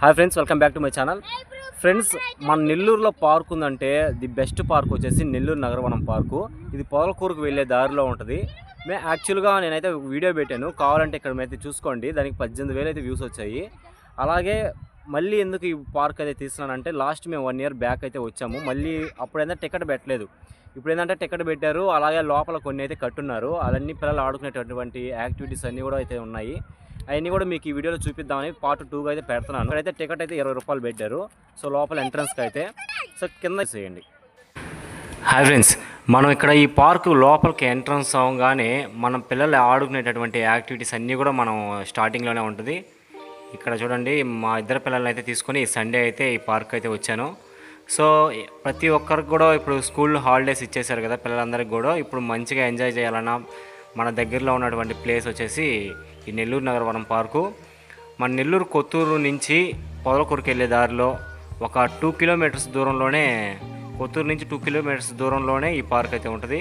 Hi friends welcome back to my channel. Friends మన నెల్లూరులో park ఉందంటే ది బెస్ట్ పార్క్ వచ్చేసి నెల్లూరు నగరవనం పార్కు. ఇది పొదలకూరుకు వెళ్ళే దారిలో ఉంటుంది. మే యాక్చువల్గా నేనైతే వీడియో పెట్టాను. కావాలంటే ఇక్కడ అయితే చూసుకోండి. దానికి పద్దెనిమిది వేలు అయితే వ్యూస్ వచ్చాయి. అలాగే మళ్ళీ ఎందుకు ఈ పార్క్ అయితే తీస్తున్నానంటే లాస్ట్ మేము వన్ ఇయర్ బ్యాక్ అయితే వచ్చాము. మళ్ళీ అప్పుడైనా టికెట్ పెట్టలేదు. ఇప్పుడు ఏంటంటే టికెట్ పెట్టారు. అలాగే లోపల కొన్ని అయితే కట్టున్నారు. అవన్నీ పిల్లలు ఆడుకునేటటువంటి యాక్టివిటీస్ అన్నీ కూడా అయితే ఉన్నాయి. అవన్నీ కూడా మీకు ఈ వీడియోలో చూపిద్దామని పార్ట్ టూగా అయితే పెడుతున్నాను. ఇక్కడైతే టికెట్ అయితే ఇరవై రూపాయలు పెట్టారు. సో లోపల ఎంట్రన్స్కి అయితే సో కింద చేయండి. హాయ్ ఫ్రెండ్స్ మనం ఇక్కడ ఈ పార్క్ లోపలికి ఎంట్రన్స్ అవ్వగానే మనం పిల్లలు ఆడుకునేటటువంటి యాక్టివిటీస్ అన్నీ కూడా మనం స్టార్టింగ్లోనే ఉంటుంది. ఇక్కడ చూడండి మా ఇద్దరు పిల్లల్ని అయితే తీసుకొని సండే అయితే ఈ పార్క్ అయితే వచ్చాను. సో ప్రతి ఒక్కరికి కూడా ఇప్పుడు స్కూల్ హాలిడేస్ ఇచ్చేసారు కదా పిల్లలందరికీ కూడా. ఇప్పుడు మంచిగా ఎంజాయ్ చేయాలన్నా మన దగ్గరలో ఉన్నటువంటి ప్లేస్ వచ్చేసి ఈ నెల్లూరు నగరవనం పార్కు మన నెల్లూరు కొత్తూరు నుంచి పొదలకూరుకి వెళ్ళే దారిలో ఒక టూ కిలోమీటర్స్ దూరంలోనే కొత్తూరు నుంచి టూ కిలోమీటర్స్ దూరంలోనే ఈ పార్క్ అయితే ఉంటుంది.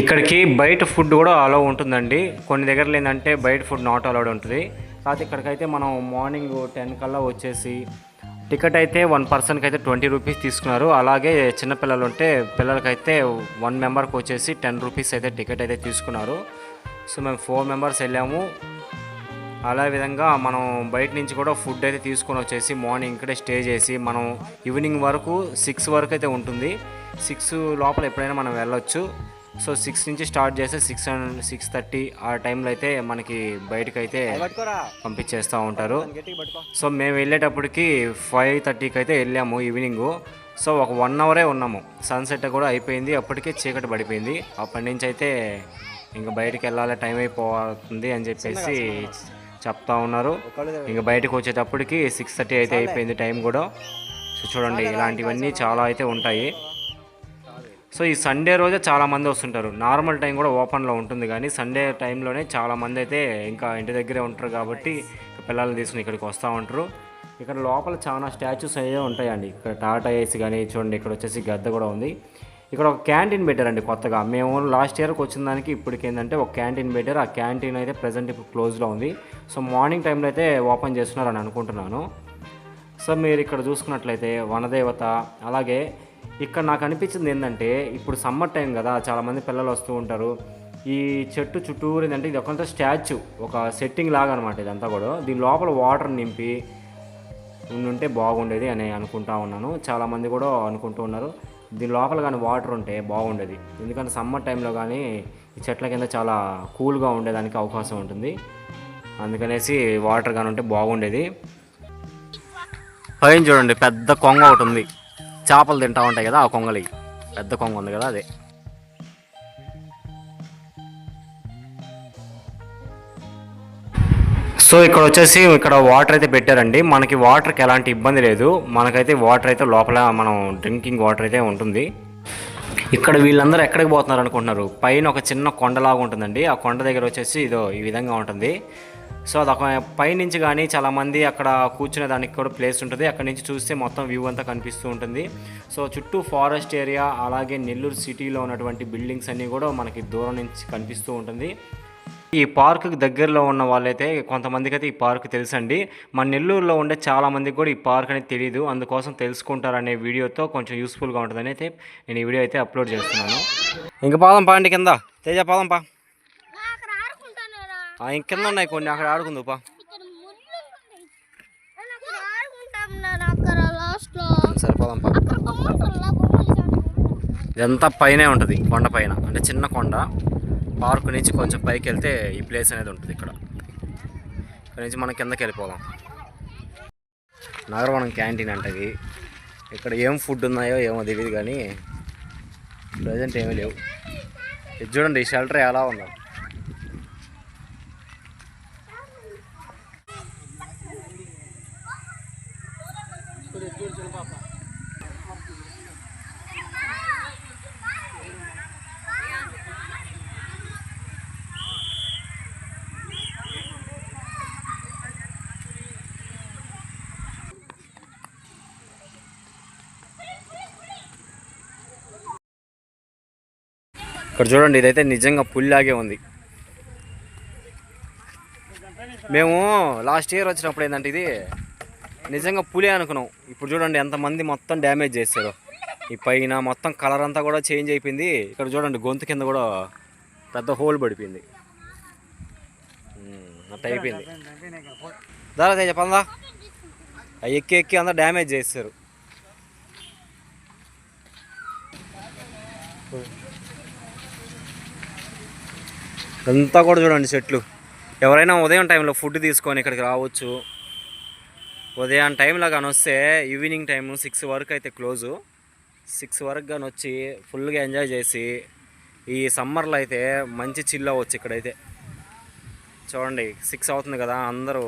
ఇక్కడికి బయట ఫుడ్ కూడా అలౌ ఉంటుందండి. కొన్ని దగ్గరలో ఏంటంటే బయట ఫుడ్ నాట్ అలౌడ్ ఉంటుంది. కాకపోతే ఇక్కడికైతే మనం మార్నింగ్ టెన్ కల్లా వచ్చేసి టికెట్ అయితే వన్ పర్సన్కి అయితే ట్వంటీ రూపీస్ తీసుకున్నారు. అలాగే చిన్నపిల్లలు ఉంటే పిల్లలకైతే వన్ మెంబర్కి వచ్చేసి టెన్ రూపీస్ అయితే టికెట్ అయితే తీసుకున్నారు. సో మేము ఫోర్ మెంబర్స్ వెళ్ళాము. అలా విధంగా మనం బయట నుంచి కూడా ఫుడ్ అయితే తీసుకొని వచ్చేసి మార్నింగ్ ఇక్కడే స్టే చేసి మనం ఈవినింగ్ వరకు సిక్స్ వరకు అయితే ఉంటుంది. సిక్స్ లోపల ఎప్పుడైనా మనం వెళ్ళొచ్చు. సో సిక్స్ నుంచి స్టార్ట్ చేస్తే సిక్స్ సిక్స్ థర్టీ ఆ టైంలో అయితే మనకి బయటకు అయితే పంపించేస్తూ ఉంటారు. సో మేము వెళ్ళేటప్పటికి ఫైవ్ థర్టీకి అయితే వెళ్ళాము ఈవినింగ్ సో ఒక వన్ అవరే ఉన్నాము. సన్సెట్ కూడా అయిపోయింది. అప్పటికే చీకటి పడిపోయింది. అప్పటి నుంచి అయితే ఇంకా బయటికి వెళ్ళాలి టైం అయిపోతుంది అని చెప్పేసి చెప్తా ఉన్నారు. ఇంకా బయటకు వచ్చేటప్పటికి సిక్స్ థర్టీ అయితే అయిపోయింది టైం కూడా. సో చూడండి ఇలాంటివన్నీ చాలా అయితే ఉంటాయి. సో ఈ సండే రోజే చాలా మంది వస్తుంటారు. నార్మల్ టైం కూడా ఓపెన్లో ఉంటుంది కానీ సండే టైంలోనే చాలా మంది అయితే ఇంకా ఇంటి దగ్గరే ఉంటారు కాబట్టి పిల్లల్ని తీసుకుని ఇక్కడికి వస్తూ ఉంటారు. ఇక్కడ లోపల చాలా స్టాచ్యూస్ అయ్యే ఉంటాయండి. ఇక్కడ టాటా ఏసీ కానీ చూడండి ఇక్కడ వచ్చేసి గద్ద కూడా ఉంది. ఇక్కడ ఒక క్యాంటీన్ పెట్టారండి కొత్తగా. మేము లాస్ట్ ఇయర్కి వచ్చిన దానికి ఇప్పటికి ఏంటంటే ఒక క్యాంటీన్ పెట్టారు. ఆ క్యాంటీన్ అయితే ప్రజెంట్ ఇప్పుడు క్లోజ్లో ఉంది. సో మార్నింగ్ టైంలో అయితే ఓపెన్ చేస్తున్నారని అనుకుంటున్నాను. సో మీరు ఇక్కడ చూసుకున్నట్లయితే వనదేవత అలాగే ఇక్కడ నాకు అనిపించింది ఏంటంటే ఇప్పుడు సమ్మర్ టైం కదా చాలామంది పిల్లలు వస్తూ ఉంటారు. ఈ చెట్టు చుట్టూరు ఏంటంటే ఇది ఒకంత స్టాచ్యూ ఒక సెట్టింగ్ లాగా అనమాట ఇదంతా కూడా. దీని లోపల వాటర్ నింపి ఉంటే బాగుండేది అని అనుకుంటా ఉన్నాను. చాలామంది కూడా అనుకుంటూ ఉన్నారు. దీని లోపల కానీ వాటర్ ఉంటే బాగుండేది. ఎందుకంటే సమ్మర్ టైంలో కానీ ఈ చెట్ల కింద చాలా కూల్గా ఉండేదానికి అవకాశం ఉంటుంది. అందుకనేసి వాటర్ కానీ ఉంటే బాగుండేది. పైన చూడండి పెద్ద కొంగ ఒకటి ఉంది. చేపలు తింటా ఉంటాయి కదా ఆ కొంగలి పెద్ద కొంగ ఉంది కదా అదే. సో ఇక్కడ వచ్చేసి ఇక్కడ వాటర్ అయితే పెట్టారండి. మనకి వాటర్కి ఎలాంటి ఇబ్బంది లేదు. మనకైతే వాటర్ అయితే లోపల మనం డ్రింకింగ్ వాటర్ అయితే ఉంటుంది. ఇక్కడ వీళ్ళందరూ ఎక్కడికి పోతున్నారు అనుకుంటున్నారు? పైన ఒక చిన్న కొండలాగా ఉంటుందండి. ఆ కొండ దగ్గర వచ్చేసి ఇదో ఈ విధంగా ఉంటుంది. సో అదొక పైనుంచి కానీ చాలామంది అక్కడ కూర్చునే దానికి కూడా ప్లేస్ ఉంటుంది. అక్కడ నుంచి చూస్తే మొత్తం వ్యూ అంతా కనిపిస్తూ ఉంటుంది. సో చుట్టూ ఫారెస్ట్ ఏరియా అలాగే నెల్లూరు సిటీలో ఉన్నటువంటి బిల్డింగ్స్ అన్నీ కూడా మనకి దూరం నుంచి కనిపిస్తూ ఉంటుంది. ఈ పార్కుకి దగ్గరలో ఉన్న వాళ్ళైతే కొంతమందికి అయితే ఈ పార్క్ తెలుసండి. మన నెల్లూరులో ఉండే చాలామందికి కూడా ఈ పార్క్ అనేది తెలియదు అందుకోసం తెలుసుకుంటారనే వీడియోతో కొంచెం యూస్ఫుల్గా ఉంటుందని అయితే నేను ఈ వీడియో అయితే అప్లోడ్ చేస్తున్నాను. ఇంక పాదం పా అండి కింద. తేజ పాదం పా. ఆడుకుంటానురా కింద ఉన్నాయి కొన్ని అక్కడ ఆడుకుందు పా ఇక్కడ పా. ఇదంతా పైనే ఉంటుంది కొండ పైన. అంటే చిన్న కొండ పార్క్ నుంచి కొంచెం పైకి వెళ్తే ఈ ప్లేస్ అనేది ఉంటుంది ఇక్కడ. ఇక్కడ నుంచి మనం కిందకి వెళ్ళిపోదాం. నగరవనం క్యాంటీన్ అంటది ఇక్కడ ఏం ఫుడ్ ఉన్నాయో ఏమో తెలియదు కానీ ప్రజెంట్ ఏమీ లేవు. ఇది చూడండి ఈ షెల్టర్ ఎలా ఉందో. ఇక్కడ చూడండి ఇదైతే నిజంగా పుల్లాగే ఉంది. మేము లాస్ట్ ఇయర్ వచ్చినప్పుడు ఏంటంటే ఇది నిజంగా పులి అనుకున్నాం. ఇప్పుడు చూడండి ఎంతమంది మొత్తం డ్యామేజ్ చేశారు. ఈ పైన మొత్తం కలర్ అంతా కూడా చేంజ్ అయిపోయింది. ఇక్కడ చూడండి గొంతు కింద కూడా పెద్ద హోల్ పడిపోయింది. ఉమ్, అట్ట అయిపోయింది. దారా చెప్పందా అవి ఎక్కి ఎక్కి అంతా డ్యామేజ్ చేస్తారు అంతా కూడా చూడండి చెట్లు. ఎవరైనా ఉదయం టైంలో ఫుడ్ తీసుకొని ఇక్కడికి రావచ్చు. ఉదయం టైంలో కానీ వస్తే ఈవినింగ్ టైము సిక్స్ వరకు అయితే క్లోజు. సిక్స్ వరకు కానీ వచ్చి ఫుల్గా ఎంజాయ్ చేసి ఈ సమ్మర్లో అయితే మంచి చిల్ అవ్వచ్చు ఇక్కడైతే. చూడండి సిక్స్ అవుతుంది కదా అందరూ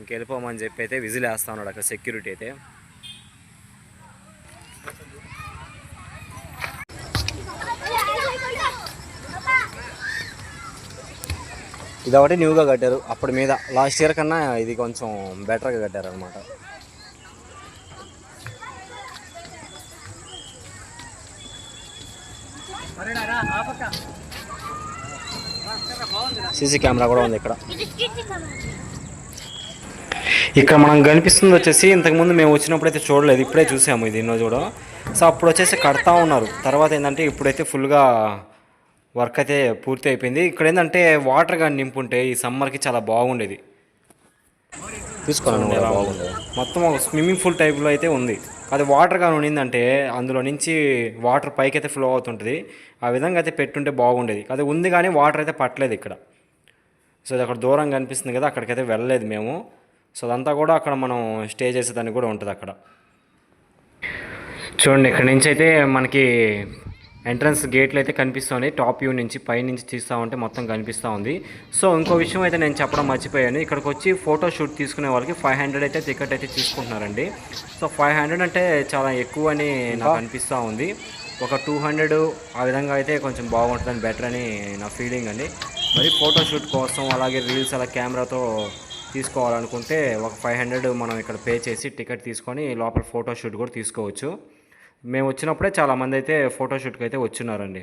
ఇంకెళ్ళిపోమని చెప్పి అయితే విజిల్ వేస్తా ఉన్నాడు అక్కడ సెక్యూరిటీ అయితే. ఇది ఒకటి న్యూగా కట్టారు. అప్పుడు మీద లాస్ట్ ఇయర్ కన్నా ఇది కొంచెం బెటర్గా కట్టారు అనమాట సీసీ కెమెరా కూడా ఉంది ఇక్కడ. ఇక్కడ మనం కనిపిస్తుంది వచ్చేసి ఇంతకుముందు మేము వచ్చినప్పుడు అయితే చూడలేదు ఇప్పుడే చూసాము ఇది ఎన్నో చూడ సో అప్పుడు వచ్చేసి కడతా ఉన్నారు. తర్వాత ఏంటంటే ఇప్పుడైతే ఫుల్గా వర్క్ అయితే పూర్తి అయిపోయింది. ఇక్కడ ఏంటంటే వాటర్ కానీ నింపుంటే ఈ సమ్మర్కి చాలా బాగుండేది. బాగుంది. మొత్తం ఒక స్విమ్మింగ్ పూల్ టైప్లో అయితే ఉంది. అది వాటర్ కానీ ఉండిందంటే అందులో నుంచి వాటర్ పైకి అయితే ఫ్లో అవుతుంటుంది. ఆ విధంగా అయితే పెట్టుంటే బాగుండేది. అది ఉంది కానీ వాటర్ అయితే పట్టలేదు ఇక్కడ. సో అది అక్కడ దూరం కనిపిస్తుంది కదా అక్కడికైతే వెళ్ళలేదు మేము. సో అదంతా కూడా అక్కడ మనం స్టే చేసేదానికి కూడా ఉంటుంది అక్కడ. చూడండి ఇక్కడ నుంచి అయితే మనకి ఎంట్రన్స్ గేట్లు అయితే కనిపిస్తుంది. టాప్ వ్యూ నుంచి పై నుంచి తీస్తూ ఉంటే మొత్తం కనిపిస్తూ ఉంది. సో ఇంకో విషయం అయితే నేను చెప్పడం మర్చిపోయాను. ఇక్కడికి వచ్చి ఫోటో షూట్ తీసుకునే వాళ్ళకి ఫైవ్ హండ్రెడ్ అయితే టికెట్ అయితే తీసుకుంటున్నారండి. సో ఫైవ్ హండ్రెడ్ అంటే చాలా ఎక్కువ అని నాకు అనిపిస్తూ ఉంది. ఒక టూ హండ్రెడ్ ఆ విధంగా అయితే కొంచెం బాగుంటుందని బెటర్ అని నా ఫీలింగ్ అండి. మరి ఫోటో షూట్ కోసం అలాగే రీల్స్ అలా కెమెరాతో తీసుకోవాలనుకుంటే ఒక ఫైవ్ హండ్రెడ్ మనం ఇక్కడ పే చేసి టికెట్ తీసుకొని లోపల ఫోటో షూట్ కూడా తీసుకోవచ్చు. మేము వచ్చినప్పుడే చాలామంది అయితే ఫోటోషూట్కి అయితే వచ్చినారండి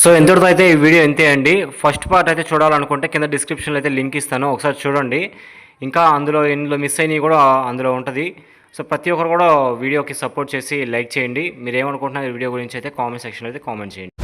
సో ఎంతటితో అయితే ఈ వీడియో ఎంతే అండి. ఫస్ట్ పార్ట్ అయితే చూడాలనుకుంటే కింద డిస్క్రిప్షన్లో అయితే లింక్ ఇస్తాను. ఒకసారి చూడండి. ఇంకా అందులో ఇందులో మిస్ అయినవి కూడా అందులో ఉంటుంది. సో ప్రతి ఒక్కరు కూడా వీడియోకి సపోర్ట్ చేసి లైక్ చేయండి. మీరు ఏమనుకుంటున్నారు వీడియో గురించి అయితే కామెంట్ సెక్షన్లో అయితే కామెంట్ చేయండి.